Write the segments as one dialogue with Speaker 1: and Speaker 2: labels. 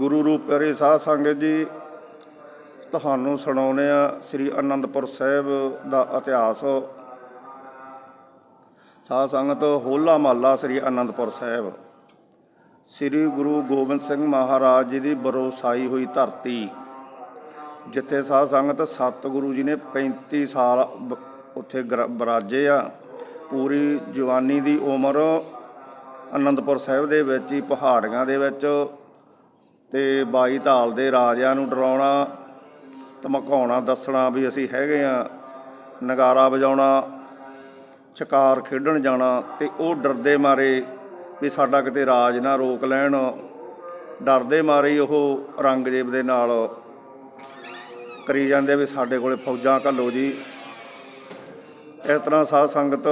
Speaker 1: ਗੁਰੂ ਰੂਪ ਪਿਆਰੇ ਸਾਧ ਸੰਗਤ ਜੀ, ਤੁਹਾਨੂੰ ਸੁਣਾਉਂਦੇ ਆ ਸ੍ਰੀ ਅਨੰਦਪੁਰ ਸਾਹਿਬ ਦਾ ਇਤਿਹਾਸ। ਸਾਧ ਸੰਗਤ, ਹੋਲਾ ਮਹੱਲਾ ਸ੍ਰੀ ਅਨੰਦਪੁਰ ਸਾਹਿਬ। ਸ੍ਰੀ ਗੁਰੂ ਗੋਬਿੰਦ ਸਿੰਘ ਮਹਾਰਾਜ ਜੀ ਦੀ ਬਰੋਸਾਈ ਹੋਈ ਧਰਤੀ, ਜਿੱਥੇ ਸਾਧ ਸੰਗਤ ਸਤਿਗੁਰੂ ਜੀ ਨੇ 35 ਸਾਲ ਬ- ਉੱਥੇ ਗਰ- ਬਰਾਜੇ ਆ। ਪੂਰੀ ਜਵਾਨੀ ਦੀ ਉਮਰ ਅਨੰਦਪੁਰ ਸਾਹਿਬ ਦੇ ਵਿੱਚ ਹੀ, ਪਹਾੜੀਆਂ ਦੇ ਵਿੱਚ ਤੇ ਬਾਈ ਧਾਲ ਦੇ ਰਾਜਿਆਂ ਨੂੰ ਡਰਾਉਣਾ, ਧਮਕਾਉਣਾ, ਦੱਸਣਾ ਵੀ ਅਸੀਂ ਹੈਗੇ ਆ। ਨਗਾਰਾ ਵਜਾਉਣਾ, ਚਕਾਰ ਖੇਡਣ ਜਾਣਾ ਤੇ ਉਹ ਡਰਦੇ ਮਾਰੇ ਵੀ ਸਾਡਾ ਕਿਤੇ ਰਾਜ ਨਾ ਰੋਕ ਲੈਣ। ਡਰਦੇ ਮਾਰੇ ਉਹ ਰੰਗਜੇਬ ਦੇ ਨਾਲ। ਕਰੀ ਜਾਂਦੇ ਵੀ ਸਾਡੇ ਕੋਲੇ ਫੌਜਾਂ ਘੱਲੋ ਜੀ। ਇਸ ਤਰ੍ਹਾਂ ਸਾਧ ਸੰਗਤ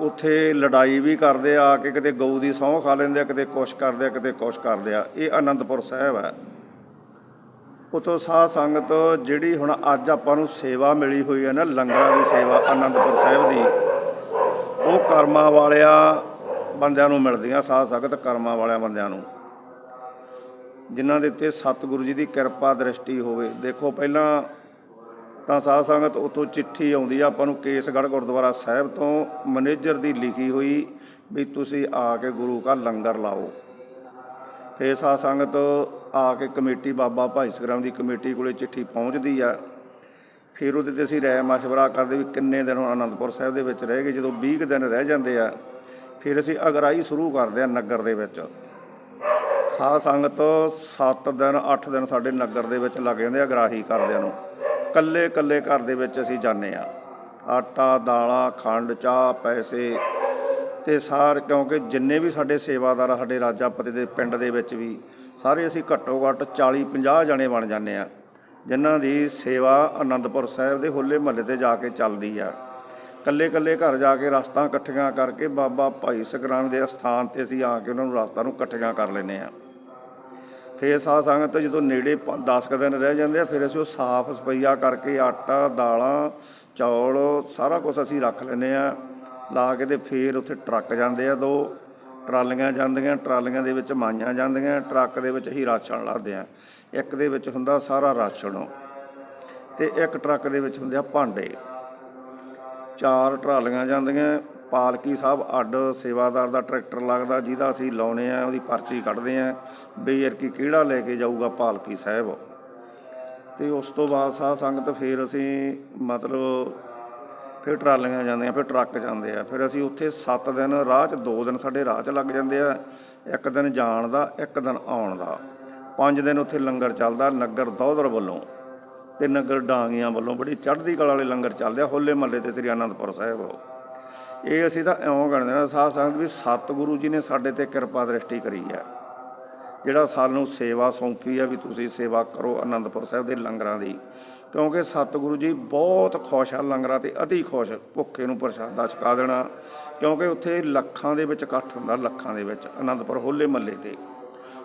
Speaker 1: ਉੱਥੇ ਲੜਾਈ ਵੀ ਕਰਦੇ ਆ ਕੇ ਕਿਤੇ ਗਊ ਦੀ ਸਹੁੰ ਖਾ ਲੈਂਦੇ ਆ, ਕਿਤੇ ਕੁਛ ਕਰਦੇ ਆ, ਕਿਤੇ ਕੁਛ ਕਰਦੇ ਆ। ਇਹ ਆਨੰਦਪੁਰ ਸਾਹਿਬ ਹੈ। ਉਤੋਂ ਸਾਧ ਸੰਗਤ ਜਿਹੜੀ ਹੁਣ ਅੱਜ ਆਪਾਂ ਨੂੰ ਸੇਵਾ ਮਿਲੀ ਹੋਈ ਹੈ ਨਾ, ਲੰਗਰਾਂ ਦੀ ਸੇਵਾ ਆਨੰਦਪੁਰ ਸਾਹਿਬ ਦੀ, ਉਹ ਕਰਮਾਂ ਵਾਲਿਆਂ ਬੰਦਿਆਂ ਨੂੰ ਮਿਲਦੀਆਂ, ਸਾਧ ਸੰਗਤ ਕਰਮਾਂ ਵਾਲਿਆਂ ਬੰਦਿਆਂ ਨੂੰ। ਜਿਨ੍ਹਾਂ ਦੇ ਉੱਤੇ ਸਤਿਗੁਰੂ ਜੀ ਦੀ ਕਿਰਪਾ ਦ੍ਰਿਸ਼ਟੀ ਹੋਵੇ। ਦੇਖੋ, ਪਹਿਲਾਂ ਤਾਂ ਸਾਧ ਸੰਗਤ ਉਤੋਂ ਚਿੱਠੀ ਆਉਂਦੀ ਆ, ਆਪਾਂ ਨੂੰ ਕੇਸਗੜ੍ਹ ਗੁਰਦੁਆਰਾ ਸਾਹਿਬ ਤੋਂ ਮੈਨੇਜਰ ਦੀ ਲਿਖੀ ਹੋਈ ਵੀ ਤੁਸੀਂ ਆ ਕੇ ਗੁਰੂ ਕਾ ਲੰਗਰ ਲਾਓ। ਫੇਰ ਸਾਧ ਸੰਗਤ ਆ ਕੇ ਕਮੇਟੀ ਬਾਬਾ ਭਾਈ ਸਗਰਾਮ ਦੀ ਕਮੇਟੀ ਕੋਲੇ ਚਿੱਠੀ ਪਹੁੰਚਦੀ ਆ। ਫਿਰ ਉਹਦੇ ਤੇ ਅਸੀਂ ਰਾਏ ਮਸ਼ਵਰਾ ਕਰਦੇ ਵੀ ਕਿੰਨੇ ਦਿਨ ਹੁਣ ਆਨੰਦਪੁਰ ਸਾਹਿਬ ਦੇ ਵਿੱਚ ਰਹਿ ਗਏ, ਜਦੋਂ 20 ਕੁ ਦਿਨ ਰਹਿ ਜਾਂਦੇ ਆ, ਫਿਰ ਅਸੀਂ ਅਗਰਾਈ ਸ਼ੁਰੂ ਕਰਦੇ ਆ ਨਗਰ ਦੇ ਵਿੱਚ। ਸਾਧ ਸੰਗਤ 7 ਦਿਨ 8 ਦਿਨ ਸਾਡੇ ਨਗਰ ਦੇ ਵਿੱਚ ਲੱਗ ਜਾਂਦੇ ਆ ਅਗਰਾਹੀ ਕਰਦਿਆਂ ਨੂੰ। ਕੱਲੇ ਕੱਲੇ ਘਰ ਦੇ ਵਿੱਚ ਅਸੀਂ ਜਾਂਦੇ ਆ ਆਟਾ ਦਾਲਾਂ ਖੰਡ ਚਾਹ ਪੈਸੇ ਤੇ ਸਾਰ ਕਿਉਂਕਿ ਜਿੰਨੇ ਵੀ ਸਾਡੇ ਸੇਵਾਦਾਰ ਆ, ਸਾਡੇ ਰਾਜਾਪਤੀ ਦੇ ਪਿੰਡ ਦੇ ਵਿੱਚ ਵੀ ਸਾਰੇ ਅਸੀਂ ਘੱਟੋ ਘੱਟ 40 50 ਜਣੇ ਬਣ ਜਾਂਦੇ ਆ ਜਿਨ੍ਹਾਂ ਦੀ ਸੇਵਾ ਆਨੰਦਪੁਰ ਸਾਹਿਬ ਦੇ ਹੋਲੇ ਮਹੱਲੇ ਤੇ ਜਾ ਕੇ ਚੱਲਦੀ ਆ। ਕੱਲੇ ਕੱਲੇ ਘਰ ਜਾ ਕੇ ਰਸਤਾ ਇਕੱਠੀਆਂ ਕਰਕੇ ਬਾਬਾ ਭਾਈ ਸਗਰਾਮ ਦੇ ਅਸਥਾਨ ਤੇ ਅਸੀਂ ਆ ਕੇ ਉਹਨਾਂ ਨੂੰ ਰਸਤਾ ਨੂੰ ਇਕੱਠੀਆਂ ਕਰ ਲੈਂਦੇ ਆ ਫੇਰ ਸਾਧ ਸੰਗਤ ਜਦੋਂ ਨੇੜੇ 10 ਕੁ ਦਿਨ ਰਹਿ ਜਾਂਦੇ ਆ, ਫਿਰ ਅਸੀਂ ਉਹ ਸਾਫ਼ ਸਫਾਈਆ ਕਰਕੇ ਆਟਾ, ਦਾਲਾਂ, ਚੌਲ, ਸਾਰਾ ਕੁਝ ਅਸੀਂ ਰੱਖ ਲੈਂਦੇ ਆ। ਲਾ ਕੇ ਤੇ ਫੇਰ ਉੱਥੇ ਟਰੱਕ ਜਾਂਦੇ ਆ ਦੋ। ਟਰਾਲੀਆਂ ਜਾਂਦੀਆਂ, ਟਰਾਲੀਆਂ ਦੇ ਵਿੱਚ ਮਾਈਆਂ ਜਾਂਦੀਆਂ, ਟਰੱਕ ਦੇ ਵਿੱਚ ਹੀ ਰਾਸ਼ਨ ਲਾਦੇ ਆ। ਇੱਕ ਦੇ ਵਿੱਚ ਹੁੰਦਾ ਸਾਰਾ ਰਾਸ਼ਨ। ਤੇ ਇੱਕ ਟਰੱਕ ਦੇ ਵਿੱਚ ਹੁੰਦੇ ਆ ਭਾਂਡੇ। ਚਾਰ ਟਰਾਲੀਆਂ ਜਾਂਦੀਆਂ ਪਾਲਕੀ ਸਾਹਿਬ ਅੱਡ ਸੇਵਾਦਾਰ ਦਾ ਟਰੈਕਟਰ ਲੱਗਦਾ, ਜਿਹਦਾ ਅਸੀਂ ਲਾਉਨੇ ਆ, ਉਹਦੀ ਪਰਚੀ ਕੱਢਦੇ ਆ ਵੀ ਕੀ ਕਿਹੜਾ ਲੈ ਕੇ ਜਾਊਗਾ ਪਾਲਕੀ ਸਾਹਿਬ। ਤੇ ਉਸ ਤੋਂ ਬਾਅਦ ਸਾਧ ਸੰਗਤ ਫਿਰ ਅਸੀਂ ਮਤਲਬ ਫਿਰ ਟਰਾਲੀਆਂ ਜਾਂਦੀਆਂ ਫਿਰ ਟਰੱਕ ਜਾਂਦੇ ਆ। ਫਿਰ ਅਸੀਂ ਉੱਥੇ 7 ਦਿਨ ਰਾਹ 'ਚ 2 ਦਿਨ ਸਾਡੇ ਰਾਹ 'ਚ ਲੱਗ ਜਾਂਦੇ ਆ, ਇੱਕ ਦਿਨ ਜਾਣ ਦਾ, ਇੱਕ ਦਿਨ ਆਉਣ ਦਾ। 5 ਦਿਨ ਉੱਥੇ ਲੰਗਰ ਚੱਲਦਾ ਨਗਰ ਦੌਦਰ ਵੱਲੋਂ ਤੇ ਨਗਰ ਡਾਂਗੀਆਂ ਵੱਲੋਂ, ਬੜੀ ਚੜ੍ਹਦੀ ਕਲਾ ਵਾਲੇ ਲੰਗਰ ਚੱਲਦੇ ਆ, ਹੋਲੇ ਮਹੱਲੇ ਤੇ ਸ੍ਰੀ ਅਨੰਦਪੁਰ ਸਾਹਿਬ। ਇਹ ਅਸੀਂ ਤਾਂ ਇਉਂ ਗਣਦੇ ਨਾ ਸਾਧ ਸੰਗਤ ਵੀ ਸਤਿਗੁਰੂ ਜੀ ਨੇ ਸਾਡੇ ਤੇ ਕਿਰਪਾ ਦ੍ਰਿਸ਼ਟੀ ਕਰੀ ਹੈ। ਜਿਹੜਾ ਸਾਨੂੰ ਸੇਵਾ ਸੌਂਪੀ ਆ ਵੀ ਤੁਸੀਂ ਸੇਵਾ ਕਰੋ ਆਨੰਦਪੁਰ ਸਾਹਿਬ ਦੇ ਲੰਗਰਾਂ ਦੀ। ਕਿਉਂਕਿ ਸਤਿਗੁਰੂ ਜੀ ਬਹੁਤ ਖੁਸ਼ ਆ ਲੰਗਰਾਂ ਤੇ, ਅਤੀ ਖੁਸ਼, ਭੁੱਖੇ ਨੂੰ ਪ੍ਰਸ਼ਾਦਾ ਛਕਾ ਦੇਣਾ। ਕਿਉਂਕਿ ਉੱਥੇ ਲੱਖਾਂ ਦੇ ਵਿੱਚ ਇਕੱਠ ਹੁੰਦਾ, ਲੱਖਾਂ ਦੇ ਵਿੱਚ ਆਨੰਦਪੁਰ ਹੋਲੇ ਮਹੱਲੇ ਤੇ।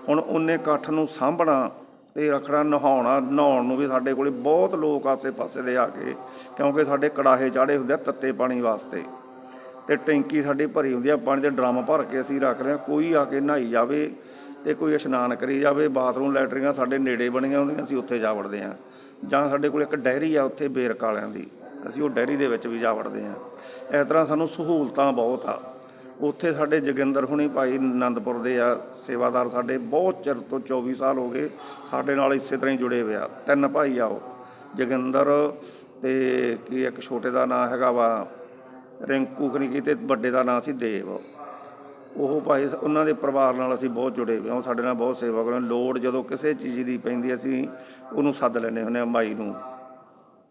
Speaker 1: ਹੁਣ ਉਹਨੇ ਇਕੱਠ ਨੂੰ ਸਾਂਭਣਾ ਤੇ ਰੱਖਣਾ, ਨਹਾਉਣਾ, ਨਹਾਉਣ ਨੂੰ ਵੀ ਸਾਡੇ ਕੋਲੇ ਬਹੁਤ ਲੋਕ ਆਸੇ-ਪਾਸੇ ਦੇ ਆ ਕੇ, ਕਿਉਂਕਿ ਸਾਡੇ ਕੜਾਹੇ ਚਾੜੇ ਹੁੰਦੇ ਆ ਤੱਤੇ ਪਾਣੀ ਵਾਸਤੇ। ਤੇ ਟੈਂਕੀ ਸਾਡੀ ਭਰੀ ਹੁੰਦੀ ਆ, ਪਾਣੀ ਦੇ ਡਰਮ ਭਰ ਕੇ ਅਸੀਂ ਰੱਖ ਰਹੇ ਹਾਂ ਕੋਈ ਆ ਕੇ ਨਹਾਈ ਜਾਵੇ ਤੇ ਕੋਈ ਇਸ਼ਨਾਨ ਕਰੀ ਜਾਵੇ, ਬਾਥਰੂਮ ਲੈਟਰੀਆਂ ਸਾਡੇ ਨੇੜੇ ਬਣੀਆਂ ਹੁੰਦੀਆਂ, ਅਸੀਂ ਉੱਥੇ ਜਾ ਵੜਦੇ ਹਾਂ। ਜਾਂ ਸਾਡੇ ਕੋਲ ਇੱਕ ਡੈਰੀ ਆ ਉੱਥੇ ਬੇਰਕ ਵਾਲਿਆਂ ਦੀ, ਅਸੀਂ ਉਹ ਡੈਰੀ ਦੇ ਵਿੱਚ ਵੀ ਜਾ ਵੜਦੇ ਹਾਂ। ਇਸ ਤਰ੍ਹਾਂ ਸਾਨੂੰ ਸਹੂਲਤਾਂ ਬਹੁਤ ਆ। ਉੱਥੇ ਸਾਡੇ ਜੋਗਿੰਦਰ ਹੁਣੀ ਭਾਈ ਆਨੰਦਪੁਰ ਦੇ ਆ, ਸੇਵਾਦਾਰ ਸਾਡੇ, ਬਹੁਤ ਚਿਰ ਤੋਂ 24 ਸਾਲ ਹੋ ਗਏ ਸਾਡੇ ਨਾਲ ਇਸੇ ਤਰ੍ਹਾਂ ਹੀ ਜੁੜੇ ਹੋਏ ਆ। ਤਿੰਨ ਭਾਈ ਆ ਉਹ, ਜੋਗਿੰਦਰ ਤੇ ਕੀ ਇੱਕ ਛੋਟੇ ਦਾ ਨਾਂ ਹੈਗਾ ਵਾ ਰਿੰਕੂ ਕਨੀਕੀ ਤੇ ਵੱਡੇ ਦਾ ਨਾਂ ਸੀ ਦੇਵ। ਉਹ ਭਾਈ ਉਹਨਾਂ ਦੇ ਪਰਿਵਾਰ ਨਾਲ ਅਸੀਂ ਬਹੁਤ ਜੁੜੇ ਹੋਏ ਹਾਂ ਉਹ ਸਾਡੇ ਨਾਲ ਬਹੁਤ ਸੇਵਾ ਕਰਦੇ ਲੋੜ ਜਦੋਂ ਕਿਸੇ ਚੀਜ਼ ਦੀ ਪੈਂਦੀ ਅਸੀਂ ਉਹਨੂੰ ਸੱਦ ਲੈਂਦੇ ਹੁੰਦੇ ਆ ਮਾਈ ਨੂੰ,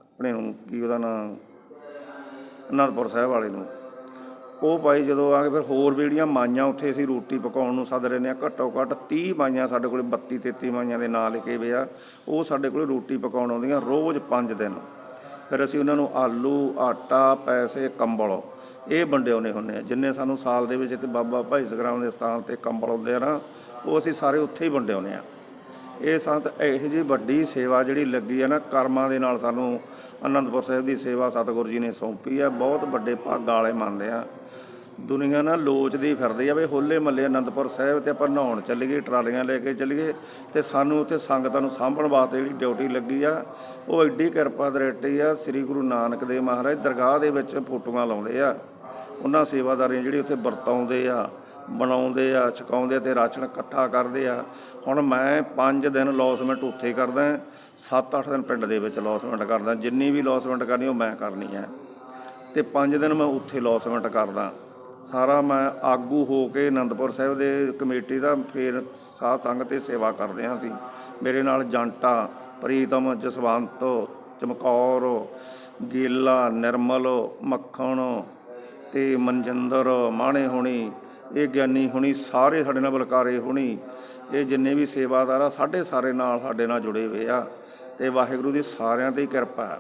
Speaker 1: ਆਪਣੇ ਨੂੰ, ਕੀ ਉਹਦਾ ਨਾਂ, ਅਨੰਦਪੁਰ ਸਾਹਿਬ ਵਾਲੇ ਨੂੰ। ਉਹ ਭਾਈ ਜਦੋਂ ਆ ਕੇ ਫਿਰ ਹੋਰ ਵੀ ਜਿਹੜੀਆਂ ਮਾਈਆਂ ਉੱਥੇ ਅਸੀਂ ਰੋਟੀ ਪਕਾਉਣ ਨੂੰ ਸੱਦ ਲੈਂਦੇ ਆ ਘੱਟੋ ਘੱਟ 30 ਮਾਈਆਂ ਸਾਡੇ ਕੋਲੇ 32 33 ਮਾਈਆਂ ਦੇ ਨਾਂ ਲਿਖੇ ਹੋਏ ਆ, ਉਹ ਸਾਡੇ ਕੋਲੇ ਰੋਟੀ ਪਕਾਉਣ ਆਉਂਦੀਆਂ ਰੋਜ਼ 5 ਦਿਨ। ਫਿਰ ਅਸੀਂ ਉਹਨਾਂ ਨੂੰ ਆਲੂ, ਆਟਾ, ਪੈਸੇ, ਕੰਬਲ ਇਹ ਵੰਡਿਆਉਨੇ ਹੁੰਦੇ ਆ। ਜਿੰਨੇ ਸਾਨੂੰ ਸਾਲ ਦੇ ਵਿੱਚ ਤੇ ਬਾਬਾ ਭਾਈ ਸਗਰਾਮ ਦੇ ਸਥਾਨ ਤੇ ਕੰਬਲ ਆਉਂਦੇ ਆ ਨਾ, ਉਹ ਅਸੀਂ ਸਾਰੇ ਉੱਥੇ ਹੀ ਵੰਡਿਆਉਨੇ ਆ। ਇਹ ਸੰਤ ਇਹੋ ਜਿਹੀ ਵੱਡੀ ਸੇਵਾ ਜਿਹੜੀ ਲੱਗੀ ਹੈ ਨਾ, ਕਰਮਾਂ ਦੇ ਨਾਲ ਸਾਨੂੰ ਅਨੰਦਪੁਰ ਸਾਹਿਬ ਦੀ ਸੇਵਾ ਸਤਿਗੁਰੂ ਜੀ ਨੇ ਸੌਂਪੀ ਹੈ ਬਹੁਤ ਵੱਡੇ ਭਾਗਾਂ ਵਾਲੇ ਮੰਨਦੇ ਆ। ਦੁਨੀਆ ਨਾ ਲੋਚਦੀ ਫਿਰਦੀ ਆ ਵੀ ਹੋਲੇ ਮੱਲੇ ਆਨੰਦਪੁਰ ਸਾਹਿਬ ਤੇ ਆਪਾਂ ਨਹਾਉਣ ਚੱਲੀਏ, ਟਰਾਲੀਆਂ ਲੈ ਕੇ ਚੱਲੀਏ ਤੇ ਸਾਨੂੰ ਉੱਥੇ ਸੰਗਤਾਂ ਨੂੰ ਸਾਂਭਣ ਵਾਸਤੇ ਜਿਹੜੀ ਡਿਊਟੀ ਲੱਗੀ ਆ, ਉਹ ਐਡੀ ਕਿਰਪਾ ਦਰੇਟੀ ਆ, ਸ੍ਰੀ ਗੁਰੂ ਨਾਨਕ ਦੇਵ ਮਹਾਰਾਜ ਦਰਗਾਹ ਦੇ ਵਿੱਚ ਫੋਟੋਆਂ ਲਾਉਂਦੇ ਆ। ਉਹਨਾਂ ਸੇਵਾਦਾਰੀਆਂ ਜਿਹੜੀ ਉੱਥੇ ਵਰਤਾਉਂਦੇ ਆ ਬਣਾਉਂਦੇ ਆ, ਛਕਾਉਂਦੇ ਆ ਤੇ ਰਾਸ਼ਨ ਇਕੱਠਾ ਕਰਦੇ ਆ। ਹੁਣ ਮੈਂ 5 ਦਿਨ ਲੌਸਮੈਂਟ ਉੱਥੇ ਕਰਦਾ 7-8 ਦਿਨ ਪਿੰਡ ਦੇ ਵਿੱਚ ਲੌਸਮੈਂਟ ਕਰਦਾ, ਜਿੰਨੀ ਵੀ ਲੌਸਮੈਂਟ ਕਰਨੀ ਉਹ ਮੈਂ ਕਰਨੀ ਹੈ ਤੇ 5 ਦਿਨ ਮੈਂ ਉੱਥੇ ਲੌਸਮੈਂਟ ਕਰਦਾ। ਸਾਰਾ ਮੈਂ ਆਗੂ ਹੋ ਕੇ ਅਨੰਦਪੁਰ ਸਾਹਿਬ ਦੇ ਕਮੇਟੀ ਦਾ ਫਿਰ ਸਾਧ ਸੰਗ ਤੇ ਸੇਵਾ ਕਰ ਰਿਹਾ ਸੀ। ਮੇਰੇ ਨਾਲ ਜੰਟਾ, ਪ੍ਰੀਤਮ, ਜਸਵੰਤ, ਚਮਕੌਰ, ਗੀਲਾ, ਨਿਰਮਲ, ਮੱਖਣ ਤੇ ਮਨਜਿੰਦਰ, ਮਾਣੇ ਹੋਣੀ, ਇਹ ਗਿਆਨੀ ਹੋਣੀ ਸਾਰੇ ਸਾਡੇ ਨਾਲ ਬਲਕਾਰੇ ਹੋਣੀ। ਇਹ ਜਿੰਨੇ ਵੀ ਸੇਵਾਦਾਰ ਆ, ਸਾਡੇ ਸਾਰੇ ਨਾਲ ਸਾਡੇ ਨਾਲ ਜੁੜੇ ਹੋਏ ਆ ਤੇ ਵਾਹਿਗੁਰੂ ਦੀ ਸਾਰਿਆਂ ਤੇ ਹੀ ਕਿਰਪਾ ਹੈ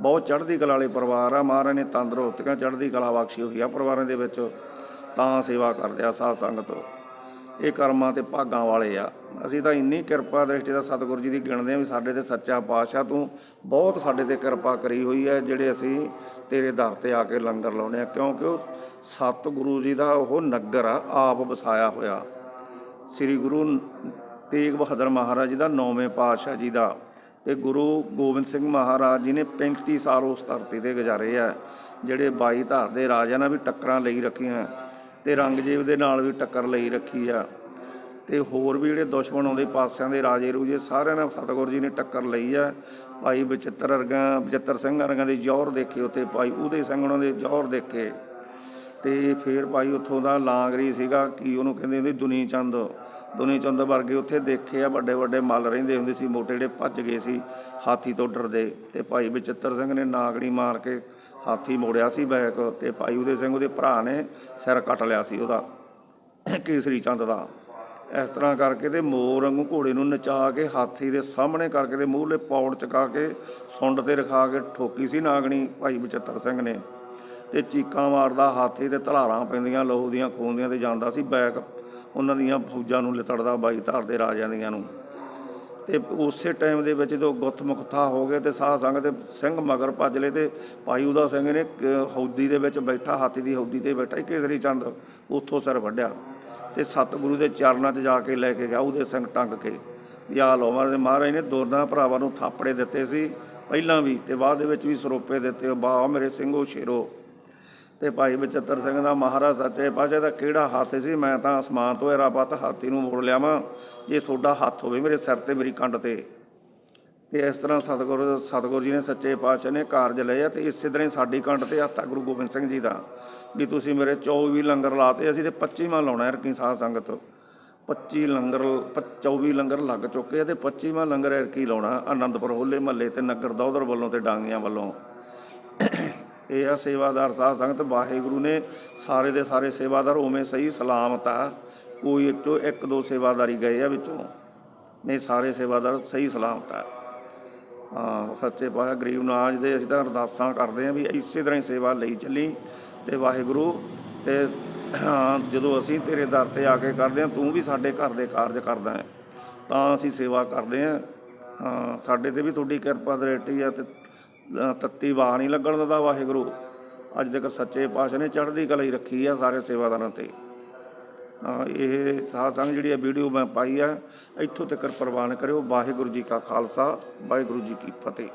Speaker 1: ਬਹੁਤ ਚੜ੍ਹਦੀ ਕਲਾ ਵਾਲੇ ਪਰਿਵਾਰ ਆ, ਮਹਾਰਾਜ ਨੇ ਤੰਦਰੁਸਤੀਆਂ ਚੜ੍ਹਦੀ ਕਲਾ ਬਖਸ਼ੀ ਹੋਈ ਆ ਪਰਿਵਾਰਾਂ ਦੇ ਵਿੱਚ, ਤਾਂ ਸੇਵਾ ਕਰਦੇ ਆ ਸਾਧ ਸੰਗਤ। ਇਹ ਕਰਮਾਂ ਤੇ ਭਾਗਾਂ ਵਾਲੇ ਆ। ਅਸੀਂ ਤਾਂ ਇੰਨੀ ਕਿਰਪਾ ਦ੍ਰਿਸ਼ਟੀ ਦਾ ਸਤਿਗੁਰੂ ਜੀ ਦੀ ਗਿਣਦੇ ਆ ਵੀ ਸਾਡੇ ਤੇ ਸੱਚਾ ਪਾਤਸ਼ਾਹ ਤੂੰ ਬਹੁਤ ਸਾਡੇ ਤੇ ਕਿਰਪਾ ਕਰੀ ਹੋਈ ਹੈ ਜਿਹੜੇ ਅਸੀਂ ਤੇਰੇ ਦਰ ਤੇ ਆ ਕੇ ਲੰਗਰ ਲਾਉਨੇ ਆ, ਕਿਉਂਕਿ ਉਹ ਸਤਿਗੁਰੂ ਜੀ ਦਾ ਉਹ ਨਗਰ ਆ, ਆਪ ਵਸਾਇਆ ਹੋਇਆ। ਸ੍ਰੀ ਗੁਰੂ ਤੇਗ ਬਹਾਦਰ ਮਹਾਰਾਜ ਜੀ ਦਾ ਨੌਵੇਂ ਪਾਤਸ਼ਾਹ ਜੀ ਦਾ ਤੇ ਗੁਰੂ ਗੋਬਿੰਦ ਸਿੰਘ ਮਹਾਰਾਜ ਜੀ ਨੇ 35 ਸਾਲ ਉਸ ਧਰਤੀ ਤੇ ਗੁਜ਼ਾਰੇ ਆ, ਜਿਹੜੇ 22 ਧਾਰ ਦੇ ਰਾਜਿਆਂ ਨਾਲ ਵੀ ਟੱਕਰਾਂ ਲਈ ਰੱਖੀਆਂ, ਤੇ ਰੰਗਜੀਤ ਦੇ ਨਾਲ ਵੀ ਟੱਕਰ ਲਈ ਰੱਖੀ ਆ। ਤੇ ਹੋਰ ਵੀ ਜਿਹੜੇ ਦੁਸ਼ਮਣ ਆਉਂਦੇ ਪਾਸਿਆਂ ਦੇ ਰਾਜੇ ਰੂਜੇ ਸਾਰਿਆਂ ਨਾਲ ਸਤਿਗੁਰੂ ਜੀ ਨੇ ਟੱਕਰ ਲਈ ਆ। ਭਾਈ ਬਚਿੱਤਰ ਵਰਗਾ ਬਚਿੱਤਰ ਸਿੰਘ ਵਰਗਾ ਦੇ ਜ਼ੋਰ ਦੇਖੇ ਉੱਤੇ ਭਾਈ ਉਹਦੇ ਸਿੰਘ ਉਹਨਾਂ ਦੇ ਜੌਹਰ ਦੇਖੇ। ਤੇ ਫਿਰ ਭਾਈ ਉੱਥੋਂ ਦਾ ਲਾਂਗਰੀ ਸੀਗਾ, ਕੀ ਉਹਨੂੰ ਕਹਿੰਦੇ ਹੁੰਦੇ ਦੁਨੀ ਚੰਦ ਦੁਨੀ ਚੰਦ ਵਰਗੇ ਉੱਥੇ ਦੇਖੇ ਆ, ਵੱਡੇ ਵੱਡੇ ਮੱਲ ਰਹਿੰਦੇ ਹੁੰਦੇ ਸੀ, ਮੋਟੇ ਜਿਹੜੇ ਭੱਜ ਗਏ ਸੀ, ਹਾਥੀ ਤੋਂ ਡਰਦੇ। ਤੇ ਭਾਈ ਬਚਿੱਤਰ ਸਿੰਘ ਨੇ ਨਾਗਣੀ ਮਾਰ ਕੇ ਹਾਥੀ ਮੋੜਿਆ ਸੀ ਬੈਕ, ਤੇ ਭਾਈ ਉਹਦੇ ਸਿੰਘ ਉਹਦੇ ਭਰਾ ਨੇ ਸਿਰ ਕੱਟ ਲਿਆ ਸੀ ਉਹਦਾ, ਕੇਸਰੀ ਚੰਦ ਦਾ। ਇਸ ਤਰ੍ਹਾਂ ਕਰਕੇ ਤੇ ਮੋਰ ਵਾਂਗੂ ਘੋੜੇ ਨੂੰ ਨਚਾ ਕੇ, ਹਾਥੀ ਦੇ ਸਾਹਮਣੇ ਕਰਕੇ ਤੇ ਮੂਹਰਲੇ ਪੌੜ ਚਕਾ ਕੇ, ਸੁੰਡ ਤੇ ਰਖਾ ਕੇ ਠੋਕੀ ਸੀ ਨਾਗਣੀ, ਭਾਈ ਬਚਿੱਤਰ ਸਿੰਘ ਨੇ। ਤੇ ਚੀਕਾਂ ਮਾਰਦਾ ਹਾਥੀ ਤੇ ਧਲਾਰਾਂ ਪੈਂਦੀਆਂ ਲਹੂ ਦੀਆਂ ਖੂਨ ਦੀਆਂ ਤੇ ਜਾਂਦਾ ਸੀ ਬੈਕ। ਉਹਨਾਂ ਦੀਆਂ ਫੌਜਾਂ ਨੂੰ ਲਿਤੜਦਾ, ਬਾਈ ਧਾਰ ਦੇ ਰਾਜਿਆਂ ਦੀਆਂ ਨੂੰ। ਤੇ ਉਸੇ ਟਾਈਮ ਦੇ ਵਿੱਚ ਜਦੋਂ ਗੁੱਥਮੁਖਤਾ ਹੋ ਗਏ ਤੇ ਸਾਹ ਸੰਗਤ ਦੇ ਸਿੰਘ ਮਗਰ ਭੱਜ ਲਏ ਤੇ ਭਾਈ ਉਹਦਾ ਸਿੰਘ ਨੇ ਕ- ਹੌਦੀ ਦੇ ਵਿੱਚ ਬੈਠਾ, ਹਾਥੀ ਦੀ ਹੌਦੀ ਤੇ ਬੈਠਾ, ਕੇਸਰੀ ਚੰਦ ਉੱਥੋਂ ਸਿਰ ਵੱਢਿਆ। ਤੇ ਸਤਿਗੁਰੂ ਦੇ ਚਰਨਾਂ 'ਚ ਜਾ ਕੇ ਲੈ ਕੇ ਗਿਆ, ਉਹਦੇ ਸਿੰਘ ਟੰਗ ਕੇ। ਵੀ ਆ ਲੋ ਮਹਾਰਾਜ ਮਹਾਰਾਜ ਨੇ ਦੋਨਾਂ ਭਰਾਵਾਂ ਨੂੰ ਥਾਪੜੇ ਦਿੱਤੇ ਸੀ, ਪਹਿਲਾਂ ਵੀ ਤੇ ਬਾਅਦ ਦੇ ਵਿੱਚ ਵੀ ਸਰੋਪੇ ਦਿੱਤੇ ਬਾ ਮੇਰੇ ਸਿੰਘੋ, ਸ਼ੇਰੋ। ਤੇ ਭਾਈ ਬਚਿੱਤਰ ਸਿੰਘ ਦਾ ਮਹਾਰਾਜ ਸੱਚੇ ਪਾਤਸ਼ਾਹ ਦਾ ਕਿਹੜਾ ਹੱਥ ਸੀ? ਮੈਂ ਤਾਂ ਅਸਮਾਨ ਤੋਂ ਇਰਾਪਤ ਹਾਥੀ ਨੂੰ ਮੋੜ ਲਿਆਵਾਂ ਜੇ ਤੁਹਾਡਾ ਹੱਥ ਹੋਵੇ ਮੇਰੇ ਸਿਰ ਤੇ, ਮੇਰੀ ਕੰਡ ਤੇ। ਤੇ ਇਸ ਤਰ੍ਹਾਂ ਸਤਿਗੁਰੂ ਸਤਿਗੁਰੂ ਜੀ ਨੇ ਸੱਚੇ ਪਾਤਸ਼ਾਹ ਨੇ ਕਾਰਜ ਲਏ ਆ ਤੇ ਇਸੇ ਤਰ੍ਹਾਂ ਹੀ ਸਾਡੀ ਕੰਡ ਤੇ ਹੱਥ ਆ ਗੁਰੂ ਗੋਬਿੰਦ ਸਿੰਘ ਜੀ ਦਾ। ਵੀ ਤੁਸੀਂ ਮੇਰੇ 24 ਲੰਗਰ ਲਾਤੇ, ਅਸੀਂ ਤੇ 25ਵਾਂ ਲਾਉਣਾ ਹੈ ਕੀ ਸਾਧ ਸੰਗਤ। 25 ਲੰਗਰ ਪ- 24 ਲੰਗਰ ਲੱਗ ਚੁੱਕੇ ਆ ਤੇ 25ਵਾਂ ਲੰਗਰ ਐਰਕੀ ਲਾਉਣਾ, ਆਨੰਦਪੁਰ ਹੋਲੇ ਮਹੱਲੇ ਤੇ ਨਗਰ ਦੌਦਰ ਵੱਲੋਂ ਤੇ ਡਾਂਗੀਆਂ ਵੱਲੋਂ। ਇਹ ਆ ਸੇਵਾਦਾਰ ਸਾਧ ਸੰਗਤ ਵਾਹਿਗੁਰੂ ਨੇ ਸਾਰੇ ਦੇ ਸਾਰੇ ਸੇਵਾਦਾਰ ਉਵੇਂ ਸਹੀ ਸਲਾਮਤ ਆ। ਕੋਈ ਇੱਕ ਇੱਕ ਦੋ ਸੇਵਾਦਾਰੀ ਗਏ ਆ ਵਿੱਚੋਂ। ਨਹੀਂ ਸਾਰੇ ਸੇਵਾਦਾਰ ਸਹੀ ਸਲਾਮਤ ਆ। ਹਾਂ ਸੱਚੇ ਪਾਤਸ਼ਾਹ ਗਰੀਬ ਨਾਜ ਦੇ ਅਸੀਂ ਤਾਂ ਅਰਦਾਸਾਂ ਕਰਦੇ ਆਂ ਵੀ ਇਸੇ ਤਰ੍ਹਾਂ ਹੀ ਸੇਵਾ ਲਈ ਚੱਲੀ ਤੇ ਵਾਹਿਗੁਰੂ ਤੇ ਹਾਂ, ਜਦੋਂ ਅਸੀਂ ਤੇਰੇ ਦਰ ਤੇ ਆ ਕੇ ਕਰਦੇ ਆਂ ਤੂੰ ਵੀ ਸਾਡੇ ਘਰ ਦੇ ਕਾਰਜ ਕਰਦਾ ਹੈ। ਤਾਂ ਅਸੀਂ ਸੇਵਾ ਕਰਦੇ ਆਂ ਹਾਂ ਸਾਡੇ ਤੇ ਵੀ ਤੁਹਾਡੀ ਕਿਰਪਾ ਦਰੇਟੀ ਆ ਤੇ ਤੱਤੀ ਵਾਹ ਨਹੀਂ ਲੱਗਣ ਦਿੰਦਾ ਵਾਹਿਗੁਰੂ। ਅੱਜ ਤੱਕ ਸੱਚੇ ਪਾਤਸ਼ਾਹ ਨੇ ਚੜ੍ਹਦੀ ਕਲਾ ਹੀ ਰੱਖੀ ਆ ਸਾਰੇ ਸੇਵਾਦਾਰਾਂ ਤੇ। ਹਾਂ, ਇਹ ਸਾਧ ਸੰਗ ਜਿਹੜੀ ਇਹ ਵੀਡੀਓ ਮੈਂ ਪਾਈ ਆ ਇੱਥੋਂ ਤੱਕ ਪ੍ਰਵਾਨ ਕਰਿਓ। ਵਾਹਿਗੁਰੂ ਜੀ ਕਾ ਖਾਲਸਾ ਵਾਹਿਗੁਰੂ ਜੀ ਕੀ ਫਤਿਹ।